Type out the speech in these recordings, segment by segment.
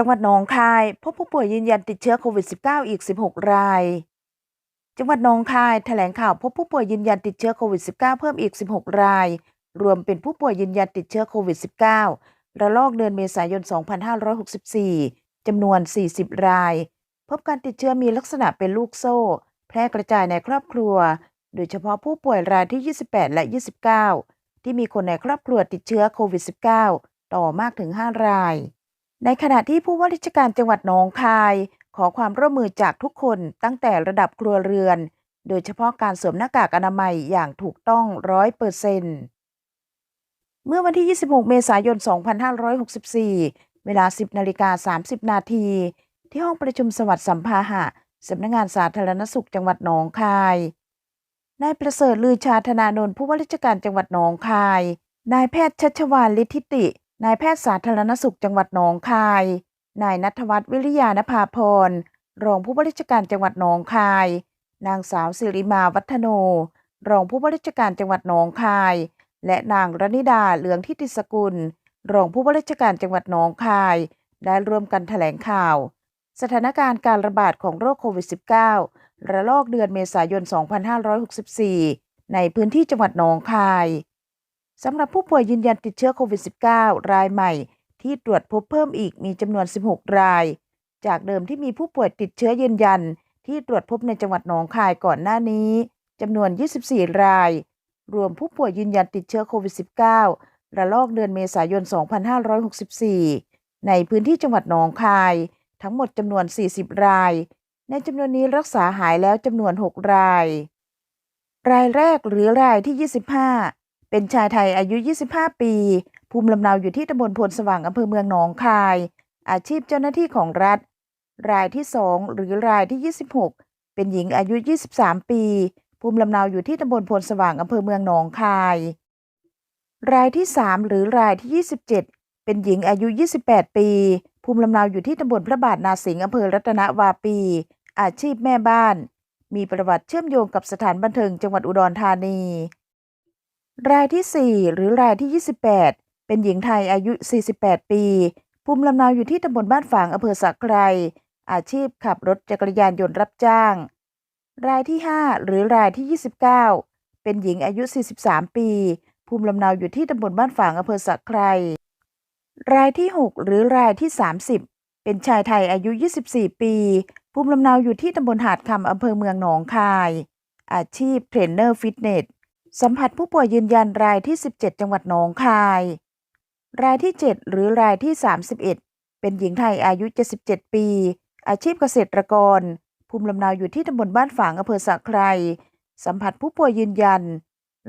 จังหวัดหนองคาย พบผู้ป่วยยืนยันติดเชื้อโควิด -19 อีก 16 ราย จังหวัดหนองคายแถลงข่าวพบผู้ป่วยยืนยันติดเชื้อโควิด -19 เพิ่มอีก 16 ราย รวมเป็นผู้ป่วยยืนยันติดเชื้อโควิด -19 ระลอกเดือนเมษายน 2564 จำนวน 40 ราย พบการติดเชื้อมีลักษณะเป็นลูกโซ่ แพร่กระจายในครอบครัว โดยเฉพาะผู้ป่วยรายที่ 28 และ 29 ที่มีคนในครอบครัวติดเชื้อโควิด -19 ต่อมากถึง 5 ราย ในขณะที่ผู้ว่าราชการจังหวัดหนองคาย ขอความร่วมมือจากทุกคนตั้งแต่ระดับครัวเรือน โดยเฉพาะการสวมหน้ากากอนามัยอย่างถูกต้องร้อยเปอร์เซ็นต์เมื่อวันที่ 26 เมษายน 2564 เวลา 10นาฬิกา30 นาที ที่ห้องประชุมสวัสดิ์สัมภาหะสำนักงานสาธารณสุขจังหวัดหนองคาย นายประเสริฐลือชาธนานนท์ผู้ว่าราชการจังหวัดหนองคาย นายแพทย์ชัชวานลิทิติ นายแพทย์สาธารณสุขจังหวัดหนองคาย นายนัทวัฒน์วิริยานภาพร รองผู้ว่าราชการจังหวัดหนองคาย นางสาวสิริมาวัฒโน รองผู้ว่าราชการจังหวัดหนองคาย และนางรนิดาเหลืองทิติสกุล รองผู้ว่าราชการจังหวัดหนองคาย ได้ร่วมกันแถลงข่าว สถานการณ์การระบาดของโรคโควิด -19 ระลอกเดือนเมษายน 2564 ในพื้นที่จังหวัดหนองคาย สำหรับผู้ป่วยยืนยันติดเชื้อโควิด -19 รายใหม่ ที่ตรวจพบเพิ่มอีกมีจำนวน 16 ราย จากเดิมที่มีผู้ป่วยติดเชื้อยืนยัน ที่ตรวจพบในจังหวัดหนองคายก่อนหน้านี้จำนวน 24 ราย รวมผู้ป่วยยืนยันติดเชื้อโควิด -19 ระลอกเดือนเมษายน 2564 ในพื้นที่จังหวัดหนองคาย ทั้งหมดจำนวน 40 ราย ในจำนวนนี้รักษาหายแล้วจำนวน 6 ราย รายแรกหรือรายที่ 25 เป็นชายไทยอายุ 25 ปี ภูมิลำเนาอยู่ที่ตำบลพลสว่างอำเภอเมืองหนองคาย อาชีพเจ้าหน้าที่ของรัฐ รายที่ 2 หรือรายที่ 26 เป็นหญิงอายุ 23 ปี ภูมิลำเนาอยู่ที่ตำบลพลสว่างอำเภอเมืองหนองคาย รายที่ 3 หรือรายที่ 27 เป็นหญิงอายุ 28 ปี ภูมิลำเนาอยู่ที่ตำบลพระบาทนาสิงห์อำเภอรัตนวาปี อาชีพแม่บ้าน มีประวัติเชื่อมโยงกับสถานบันเทิงจังหวัดอุดรธานี รายที่ 4 หรือรายที่ 28 เป็นหญิงไทยอายุ 48 ปี ภูมิลำเนาอยู่ที่ตำบลบ้านฝางอำเภอสักไครอาชีพขับรถจักรยานยนต์รับจ้าง รายที่ 5 หรือรายที่ 29 เป็นหญิงอายุ 43 ปี ภูมิลำเนาอยู่ที่ตำบลบ้านฝางอำเภอสักไครรายที่ 6 หรือรายที่ 30 เป็นชายไทยอายุ 24 ปี ภูมิลำเนาอยู่ที่ตำบลหาดคำอำเภอเมืองหนองคาย อาชีพเทรนเนอร์ฟิตเนส สัมผัสผู้ป่วยยืนยันรายที่ 17 จังหวัดหนองคาย รายที่ 7 หรือรายที่ 31 เป็นหญิงไทยอายุ 77 ปี อาชีพเกษตรกร ภูมิลำเนาอยู่ที่ตำบลบ้านฝางอำเภอสะไครสัมผัสผู้ป่วยยืนยัน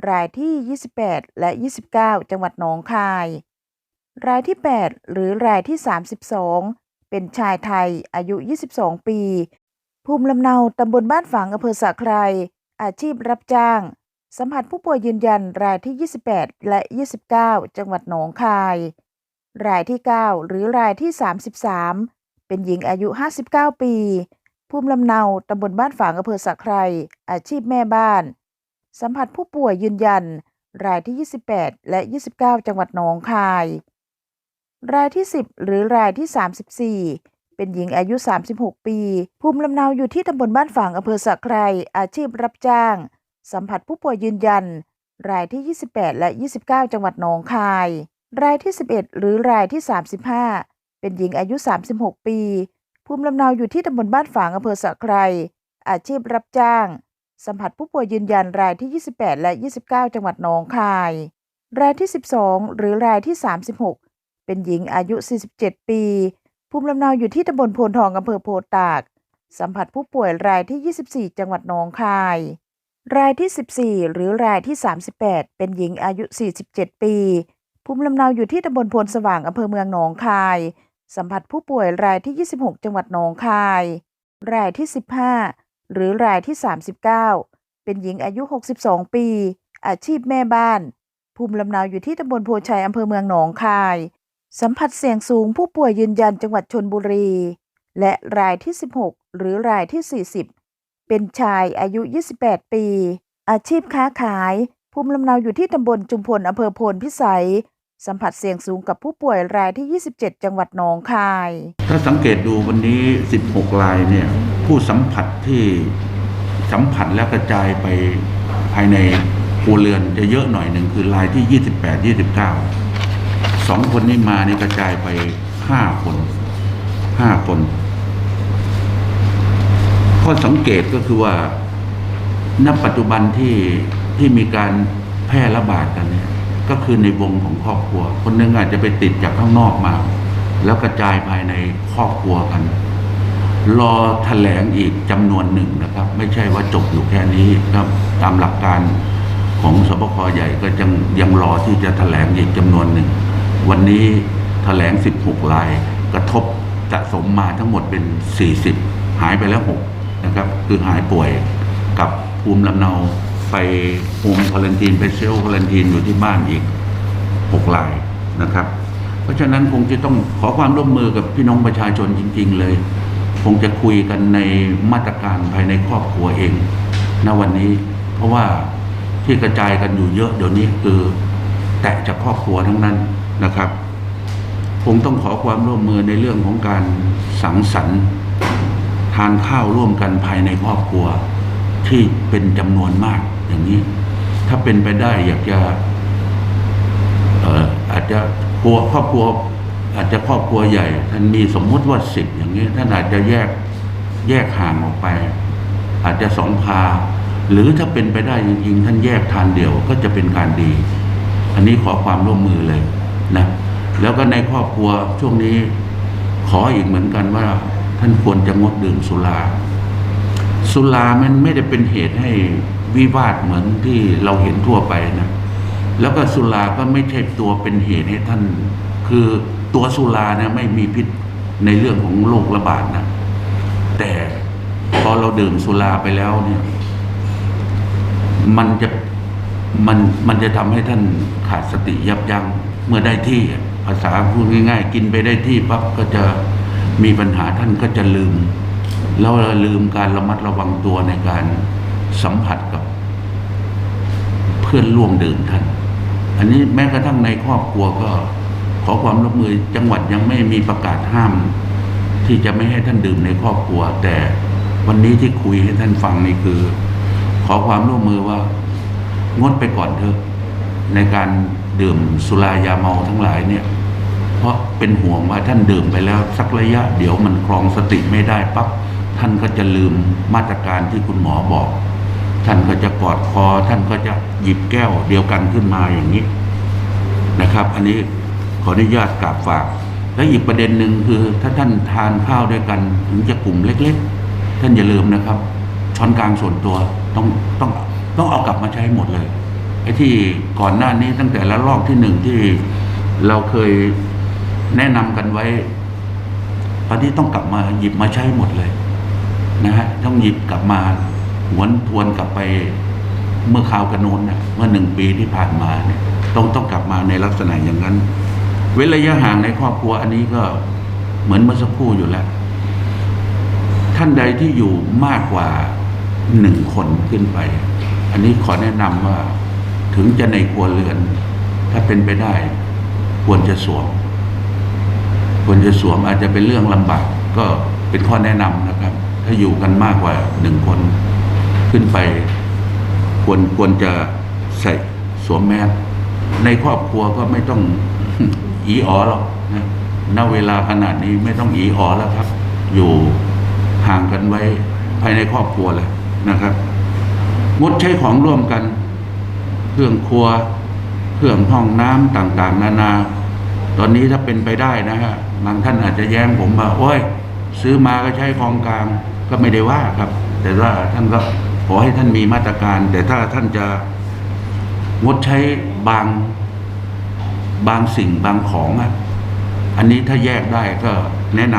รายที่ 28 และ 29 จังหวัดหนองคาย รายที่ 8 หรือรายที่ 32 เป็นชายไทยอายุ 22 ปี ภูมิลำเนาตำบลบ้านฝางอำเภอสะไครอาชีพรับจ้าง สัมผัสผู้ป่วยยืนยันรายที่ 28 และ 29 จังหวัดหนองคาย รายที่ 9 หรือรายที่ 33 เป็นหญิงอายุ 59 ปี ภูมิลำเนาตำบลบ้านฝางอำเภอสะไครอาชีพแม่บ้าน สัมผัสผู้ป่วยยืนยัน รายที่ 28 และ 29 จังหวัดหนองคาย รายที่ 10 หรือรายที่ 34เป็นหญิงอายุ 36 ปี ภูมิลำเนาอยู่ที่ตำบลบ้านฝางอำเภอสะไครอาชีพรับจ้าง สัมผัสผู้ป่วยยืนยัน รายที่ 28 และ 29 จังหวัดหนองคาย รายที่ 11 หรือรายที่ 35 เป็นหญิงอายุ 36 ปี ภูมิลำเนาอยู่ที่ตำบลบ้านฝางอำเภอสะไครอาชีพรับจ้าง สัมผัสผู้ป่วยยืนยันรายที่ 28 และ 29 จังหวัดหนองคาย รายที่ 12 หรือรายที่ 36 เป็นหญิงอายุ 47 ปี ภูมิลำเนาอยู่ที่ตำบลโพนทองอำเภอโพตาก สัมผัสผู้ป่วยรายที่ 24 จังหวัดหนองคาย รายที่ 14 หรือรายที่ 38 เป็นหญิงอายุ 47 ปี ภูมิลำเนาอยู่ที่ตำบลพลสว่างอำเภอเมืองหนองคาย สัมผัสผู้ป่วยรายที่ 26 จังหวัดหนองคาย รายที่ 15 หรือรายที่ 39 เป็นหญิงอายุ 62 ปี อาชีพแม่บ้าน ภูมิลำเนาอยู่ที่ตำบลโพชัยอำเภอเมืองหนองคาย สัมผัสเสี่ยงสูงผู้ป่วยยืนยันจังหวัดชนบุรี และรายที่ 16 หรือรายที่ 40 เป็นชายอายุ 28 ปี อาชีพค้าขาย ภูมิลำเนาอยู่ที่ตำบลจุมพลอำเภอโพนพิสัย สัมผัสเสี่ยงสูงกับผู้ป่วยรายที่ 27 จังหวัดหนองคาย ถ้าสังเกตดูวันนี้ 16 รายเนี่ย ผู้สัมผัสที่สัมผัสและกระจายไปภายในครัวเรือนจะเยอะหน่อยหนึ่งคือรายที่ 28 29 สองคนนี้มานี่กระจายไป 5 คน 5 คน ข้อสังเกตก็คือว่าณปัจจุบันที่ที่มีการแพร่ระบาดกันเนี่ย ก็คือในวงของครอบครัว คนหนึงอาจจะไปติดจากข้างนอกมา แล้วกระจายภายในครอบครัวกัน รอแถลงอีกจำนวนหนึ่งนะครับ ไม่ใช่ว่าจบอยู่แค่นี้ครับตามหลักการของสบคใหญ่ก็ยังยังรอที่จะแถลงอีกจำนวนหนึ่ง วันนี้แถลง 16ราย กระทบสะสมมาทั้งหมดเป็น 40 หายไปแล้ว 6 นะครับ คือหายป่วยกับภูมิลำเนาไปภูมิควอลันทีนไปเซลควอลันทีนอยู่ที่บ้านอีก6รายนะครับ เพราะฉะนั้นคงจะต้องขอความร่วมมือกับพี่น้องประชาชนจริง ๆ เลย คงจะคุยกันในมาตรการภายในครอบครัวเองณวันนี้ เพราะว่าที่กระจายกันอยู่เยอะเดี๋ยวนี้คือแตะจากครอบครัวทั้งนั้นนะครับคงต้องขอความร่วมมือในเรื่องของการสังสรรค์านข้าวร่วมกันภายในครอบครัว ที่เป็นจำนวนมากอย่างนี้ ถ้าเป็นไปได้อยากจะอออาจจะครัวครอบครัวอาจจะครอบครัวใหญ่ ท่านมีสมมุติว่าสิบอย่างนี้ท่านอาจจะแยกแยกห่างออกไป อาจจะสองพา หรือถ้าเป็นไปได้จริงๆท่านแยกทานเดียวก็จะเป็นการดี อันนี้ขอความร่วมมือเลยนะแล้วก็ในครอบครัวช่วงนี้ขออีกเหมือนกันว่า ท่านควรจะงดดื่มสุราสุรามันไม่ได้เป็นเหตุให้วิวาทเหมือนที่เราเห็นทั่วไปนะ แล้วก็สุราก็ไม่ใช่ตัวเป็นเหตุให้ท่าน คือตัวสุราเนี่ยไม่มีพิษในเรื่องของโรคระบาดนะ แต่พอเราดื่มสุราไปแล้วเนี่ย มันจะมันมันจะทำให้ท่านขาดสติยับยัง้งเมื่อได้ที่ภาษาพูดง่าย ๆ กินไปได้ที่ปั๊บก็จะ มีปัญหาท่านก็จะลืม แล้วลืมการระมัดระวังตัวในการสัมผัสกับ เพื่อนร่วมดื่มท่าน อันนี้แม้กระทั่งในครอบครัวก็ ขอความร่วมมือจังหวัดยังไม่มีประกาศห้าม ที่จะไม่ให้ท่านดื่มในครอบครัว แต่วันนี้ที่คุยให้ท่านฟังนี่คือ ขอความร่วมมือว่างดไปก่อนเถอะในการดื่มสุรายาเมาทั้งหลายเนี่ย เพราะเป็นห่วงว่าท่านดื่มไปแล้วสักระยะเดี๋ยวมันครองสติไม่ได้ปั๊บท่านก็จะลืมมาตรการที่คุณหมอบอก ท่านก็จะกอดคอ ท่านก็จะหยิบแก้วเดียวกันขึ้นมาอย่างนี้นะครับ อันนี้ขออนุญาตกราบฝาก และอีกประเด็นหนึ่งคือ ถ้าท่านทานข้าวด้วยกันถึงจะกลุ่มเล็ก ๆ ท่านอย่าลืมนะครับ ช้อนกลางส่วนตัวต้องต้องต้องเอากลับมาใช้หมดเลยไอ้ที่ก่อนหน้านี้ตั้งแต่ละลอกที่หนึ่งที่เราเคย แนะนำกันไว้ ตอนนี้ต้องกลับมาหยิบมาใช้หมดเลย นะฮะต้องหยิบกลับมาหวนทวนกลับไปเมื่อคราวกระโนนนะเมื่อหนึ่งปีที่ผ่านมาเนี่ยต้องต้องกลับมาในลักษณะอย่างนั้น เว้นระยะห่างในครอบครัวอันนี้ก็เหมือนเมื่อสักครู่อยู่แล้ว ท่านใดที่อยู่มากกว่าหนึ่งคนขึ้นไป อันนี้ขอแนะนำว่าถึงจะในครัวเรือน ถ้าเป็นไปได้ควรจะสวม ควรจะสวมอาจจะเป็นเรื่องลำบากก็เป็นข้อแนะนำนะครับ ถ้าอยู่กันมากกว่าหนึ่งคนขึ้นไป ควรควรจะใส่สวมแมสในครอบครัวก็ไม่ต้องอีอ๋อหรอกนะณเวลาขนาดนี้ไม่ต้องอีอ๋อแล้วครับ อยู่ห่างกันไว้ภายในครอบครัวเลยนะครับ งดใช้ของร่วมกัน เครื่องครัว เครื่องห้องน้ำต่างๆ นานา ตอนนี้ถ้าเป็นไปได้นะฮะบางท่านอาจจะแย้งผมว่าโอ้ย ซื้อมาก็ใช้ของกลางก็ไม่ได้ว่าครับ แต่ว่าท่านก็ขอให้ท่านมีมาตรการ แต่ถ้าท่านจะงดใช้บางบางสิ่งบางของอะอันนี้ถ้าแยกได้ก็แนะน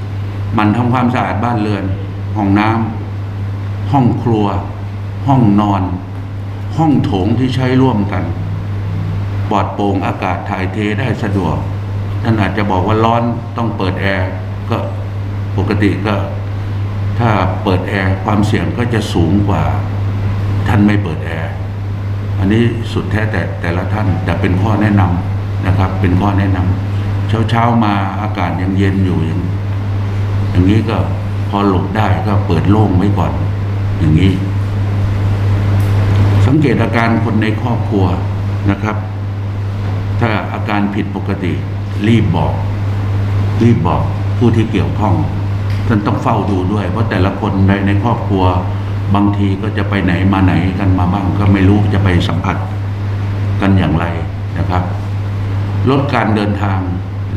ำมันทำความสะอาดบ้านเรือน ห้องน้ำห้องครัว ห้องนอน ห้องโถงที่ใช้ร่วมกัน ปลอดโปร่งอากาศถ่ายเทได้สะดวกท่านอาจจะบอกว่าร้อนต้องเปิดแอร์ก็ปกติก็ ถ้าเปิดแอร์ความเสี่ยงก็จะสูงกว่า ท่านไม่เปิดแอร์อันนี้สุดแท้แต่แต่ละท่านแต่เป็นข้อแนะนนะครับ เป็นข้อแนะนำเช้าเช้ามาอากาศยังเย็นอยู่อย่างอย่างนี้ก็พอหลบได้ก็เปิดโล่งไว้ก่อน อย่างนี้ สังเกตอาการคนในครอบครัวนะครับ ถ้าอาการผิดปกติ รีบบอก รีบบอกผู้ที่เกี่ยวข้องท่านต้องเฝ้าดูด้วย เพราะแต่ละคนในในครอบครัวบางทีก็จะไปไหนมาไหนกันมาบ้าง ก็ไม่รู้จะไปสัมผัสกันอย่างไรนะครับ ลดการเดินทาง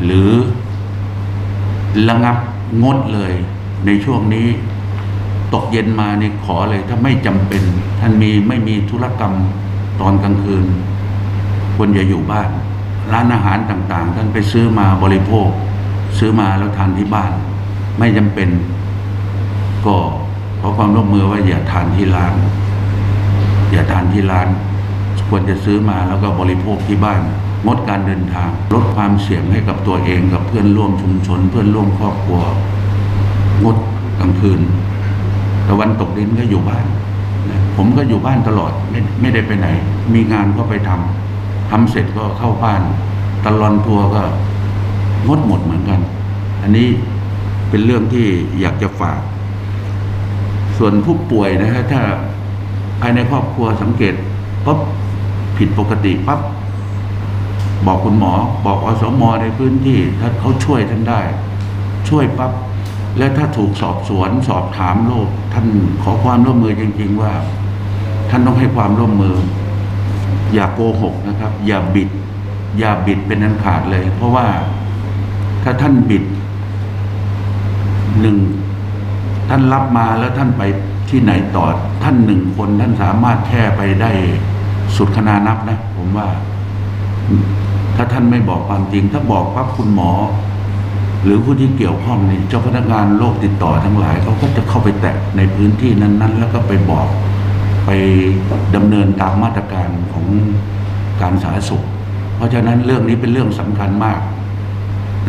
หรือระงับงดเลยในช่วงนี้ ตกเย็นมาในขอเลยถ้าไม่จำเป็น ท่านมีไม่มีธุรกรรมตอนกลางคืนควรอย่าอยู่บ้าน ร้านอาหารต่างๆ ท่านไปซื้อมาบริโภค ซื้อมาแล้วทานที่บ้าน ไม่จำเป็นก็ขอความร่วมมือว่าอย่าทานที่ร้าน อย่าทานที่ร้าน ควรจะซื้อมาแล้วก็บริโภคที่บ้าน งดการเดินทาง ลดความเสี่ยงให้กับตัวเองกับเพื่อนร่วมชุมชน เพื่อนร่วมครอบครัว งดกลางคืนตะวันตกดินก็อยู่บ้าน ผมก็อยู่บ้านตลอดไม่ไม่ได้ไปไหน มีงานก็ไปทำ ทำเสร็จก็เข้าบ้านตลอนทัวร์ก็งดหมดเหมือนกัน อันนี้เป็นเรื่องที่อยากจะฝาก ส่วนผู้ป่วยนะฮะถ้าภายในครอบครัวสังเกตปั๊บผิดปกติปั๊บบอกคุณหมอ บอกอสมในพื้นที่ ถ้าเขาช่วยท่านได้ ช่วยปั๊บและถ้าถูกสอบสวนสอบถามโรคท่านขอความร่วมมือจริง ๆ ว่า ท่านต้องให้ความร่วมมือ อย่าโกหกนะครับ อย่าบิด อย่าบิดเป็นอันขาดเลย เพราะว่าถ้าท่านบิดหนึ่งท่านรับมาแล้วท่านไปที่ไหนต่อท่านหนึ่งคน ท่านสามารถแค่ไปได้สุดคณานับนะ ผมว่า ถ้าท่านไม่บอกความจริง ถ้าบอกปั๊บคุณหมอ หรือผู้ที่เกี่ยวข้องนี่เจ้าพนักงานโรคติดต่อทั้งหลายเขาก็จะเข้าไปแตะในพื้นที่นั้น ๆ แล้วก็ไปบอก ไปดำเนินตามมาตรการของการสาธารณสุข เพราะฉะนั้นเรื่องนี้เป็นเรื่องสำคัญมาก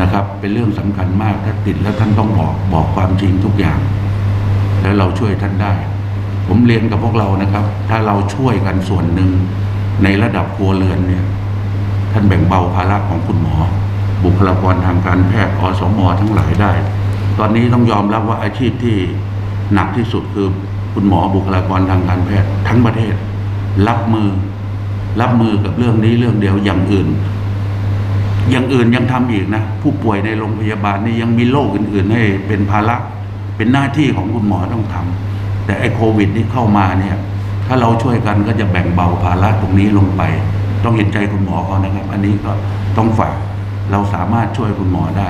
นะครับ เป็นเรื่องสำคัญมากถ้าติดแล้วท่านต้องบอกบอกความจริงทุกอย่าง แล้วเราช่วยท่านได้ ผมเรียนกับพวกเรานะครับ ถ้าเราช่วยกันส่วนหนึ่งในระดับครัวเรือนเนี่ย ท่านแบ่งเบาภาระของคุณหมอ บุคลากรทางการแพทย์อสมทั้งหลายได้ ตอนนี้ต้องยอมรับว่าอาชีพที่หนักที่สุดคือ คุณหมอบุคลากรทางการแพทย์ทั้งประเทศ รับมือ รับมือกับเรื่องนี้เรื่องเดียวอย่างอื่น อย่างอื่นยังทำอีกนะ ผู้ป่วยในโรงพยาบาลนี่ยังมีโรคอื่น ๆ ให้เป็นภาระเป็นหน้าที่ของคุณหมอต้องทำแต่ไอ้โควิดที่เข้ามาเนี่ย ถ้าเราช่วยกันก็จะแบ่งเบาภาระตรงนี้ลงไป ต้องเห็นใจคุณหมอเขานะครับ อันนี้ก็ต้องฝากเราสามารถช่วยคุณหมอได้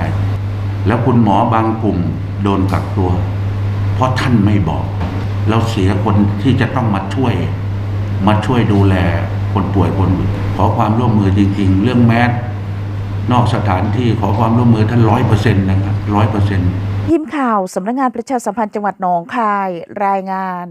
แล้วคุณหมอบางกลุ่มโดนกักตัว เพราะท่านไม่บอก เราเสียคนที่จะต้องมาช่วย มาช่วยดูแลคนป่วยคนขอความร่วมมือจริง ๆ เรื่องแมสนอกสถานที่ขอความร่วมมือท่านร้อยเปอร์เซ็นต์นะครับร้อยเปอร์เซ็นต์ยิมข่าวสำนักงานประชาสัมพันธ์จังหวัดหนองคายรายงาน